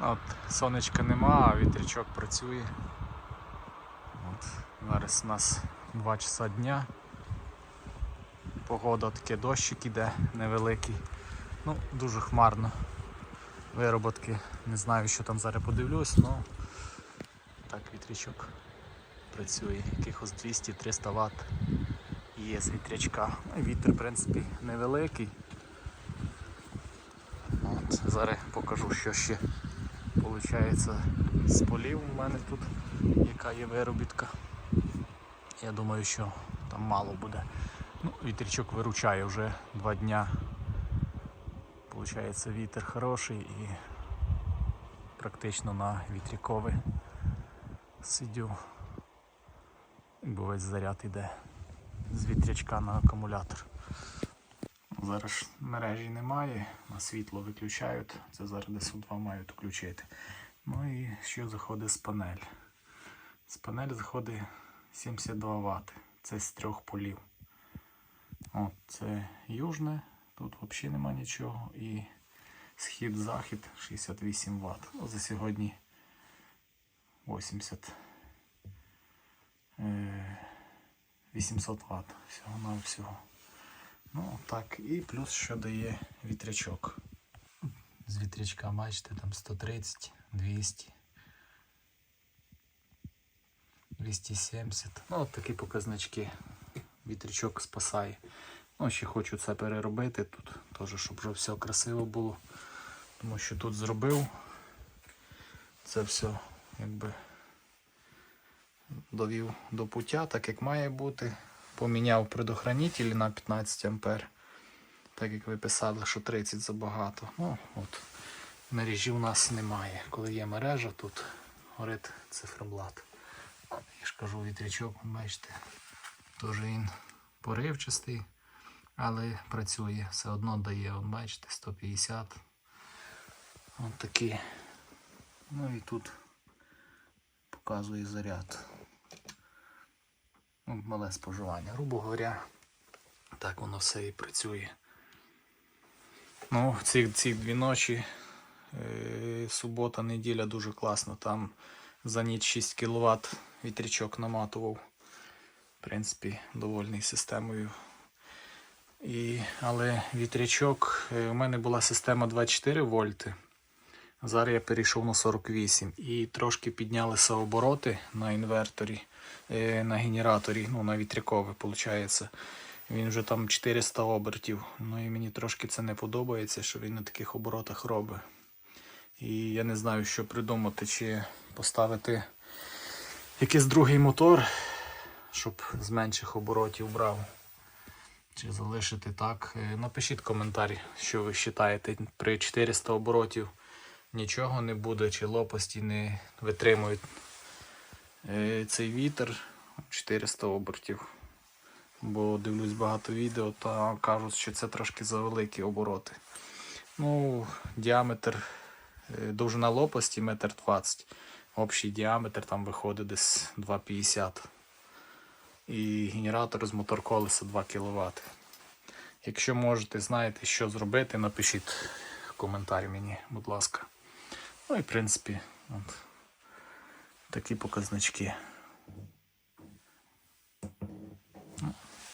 От, сонечка нема, а вітрячок працює. От, зараз у нас 2 часа дня. Погода таке дощик іде невеликий. Ну, дуже хмарно. Вироботки, не знаю, що там зараз подивлюсь, але так вітрячок працює. Якихось 200-300 Вт є з вітрячка. Ну, вітер, в принципі, невеликий. От, зараз покажу, що ще виходить з полів у мене тут, яка є виробітка. Я думаю, що там мало буде. Ну, вітрячок виручає вже два дня. Получається вітер хороший і практично на вітряковий сидю. Бо весь заряд іде з вітрячка на акумулятор. Зараз мережі немає, на світло виключають. Це у два мають включити. Ну і що заходить з панель? З панель заходить 72 Вт. Це з трьох полів. От, це южне, тут взагалі нема нічого. І схід-захід 68 Вт. Ну, за сьогодні 80 е, 800 Вт всього на всього. Ну так, і плюс що дає вітрячок. З вітрячка, бачите, там 130, 200, 270. Ну, от такі показнички. Вітрячок спасає. Ну, ще хочу це переробити тут, теж, щоб вже все красиво було. Тому що тут зробив. Це все якби довів до пуття, так як має бути. Поміняв предохранителі на 15 ампер. Так як ви писали, що 30 забагато. Ну, от, мережі у нас немає. Коли є мережа, тут горить циферблат. Я ж кажу, вітрячок, бачите, теж він поривчастий, але працює, все одно дає, от бачите, 150. От такі. Ну і тут показує заряд. Ну, мале споживання. Грубо говоря, так воно все і працює. Ну, ці, ці дві ночі, е, субота, неділя дуже класно. Там за ніч 6 кВт вітрячок наматував. В принципі, довольний системою. І, але вітрячок, е, у мене була система 24 вольти. Зараз я перейшов на 48 і трошки піднялися обороти на інверторі, е, на генераторі, ну на вітрякове, виходить. Він вже там 400 обертів. Ну і мені трошки це не подобається, що він на таких оборотах робить. І я не знаю, що придумати, чи поставити якийсь другий мотор, щоб з менших оборотів брав. Чи залишити так. Е, Напишіть коментар, що ви вважаєте при 400 оборотів нічого не буде, чи лопасті не витримують е, цей вітер 400 обертів. Бо дивлюсь багато відео та кажуть, що це трошки завеликі обороти. Ну, діаметр, е, довжина лопасті 1,20 м. Общий діаметр там виходить десь 2,50 І генератор з мотор-колеса 2 кВт. Якщо можете, знаєте, що зробити, напишіть в коментарі мені, будь ласка. Ну і в принципі, от такі показнички.